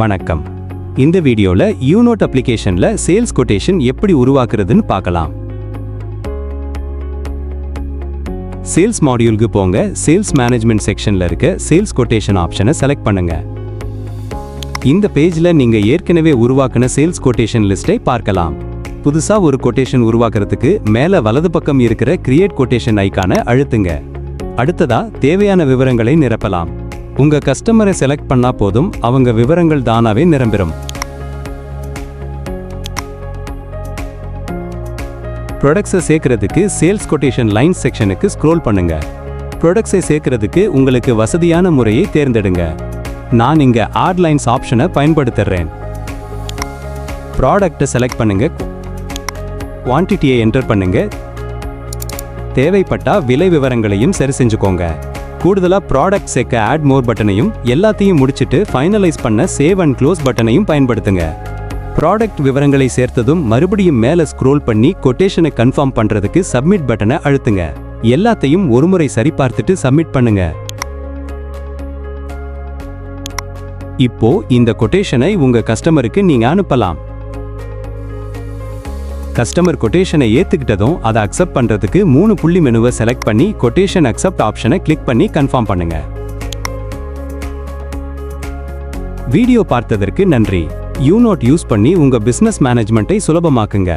வணக்கம். இந்த வீடியோவில் யூனோட் அப்ளிகேஷனில் சேல்ஸ் கொட்டேஷன் எப்படி உருவாக்குறதுன்னு பார்க்கலாம். சேல்ஸ் மாடியூலுக்கு போங்க சேல்ஸ் மேனேஜ்மெண்ட் செக்ஷனில் இருக்க சேல்ஸ் கொட்டேஷன் ஆப்ஷனை செலக்ட் பண்ணுங்க. இந்த பேஜில் நீங்கள் ஏற்கனவே உருவாக்கின சேல்ஸ் கொட்டேஷன் லிஸ்ட்டை பார்க்கலாம். புதுசாக ஒரு கொட்டேஷன் உருவாக்குறதுக்கு மேலே வலது பக்கம் இருக்கிற கிரியேட் கொட்டேஷன் ஐக்கான அழுத்துங்க. அடுத்ததா தேவையான விவரங்களை நிரப்பலாம். உங்க கஸ்டமரை செலக்ட் பண்ணா போதும் அவங்க விவரங்கள் தானாவே நிரம்பிடும் ப்ரொடக்ட்ஸை சேர்க்கறதுக்கு சேல்ஸ் கொட்டேஷன் லைன் செக்ஷனுக்கு ஸ்க்ரோல் பண்ணுங்க. ப்ரொடக்ட்ஸை சேர்க்கறதுக்கு உங்களுக்கு வசதியான முறையை தேர்ந்தெடுங்க. நான் இங்க ஆட் லைன்ஸ் ஆப்ஷனை பயன்படுத்துறேன். ப்ராடக்ட்டை செலக்ட் பண்ணுங்க. குவான்டிட்டியை என்டர் பண்ணுங்க. தேவைப்பட்டா விலை விவரங்களையும் சரி செஞ்சுக்கோங்க. கூடுதலாக ப்ராடக்ட் சேர்க்க ஆட் மோர் பட்டனையும் எல்லாத்தையும் முடிச்சுட்டு ஃபைனலைஸ் பண்ண சேவ் அண்ட் க்ளோஸ் பட்டனையும் பயன்படுத்துங்க. ப்ராடக்ட் விவரங்களை சேர்த்ததும் மறுபடியும் மேலே ஸ்க்ரோல் பண்ணி கொட்டேஷனை கன்ஃபார்ம் பண்ணுறதுக்கு சப்மிட் பட்டனை அழுத்துங்க. எல்லாத்தையும் ஒருமுறை சரிபார்த்துட்டு சப்மிட் பண்ணுங்க. இப்போ இந்த கொட்டேஷனை உங்க கஸ்டமருக்கு நீங்க அனுப்பலாம். கஸ்டமர் கொட்டேஷனை ஏத்துக்கிட்டதும் அதை அக்செப்ட் பண்றதுக்கு மூணு புள்ளி மெனுவை செலக்ட் பண்ணி கொட்டேஷன் அக்செப்ட் ஆப்ஷனை கிளிக் பண்ணி கன்ஃபார்ம் பண்ணுங்க. வீடியோ பார்த்ததற்கு நன்றி. யூ நோட் யூஸ் பண்ணி உங்க பிசினஸ் மேனேஜ்மெண்ட்டை சுலபமாக்குங்க.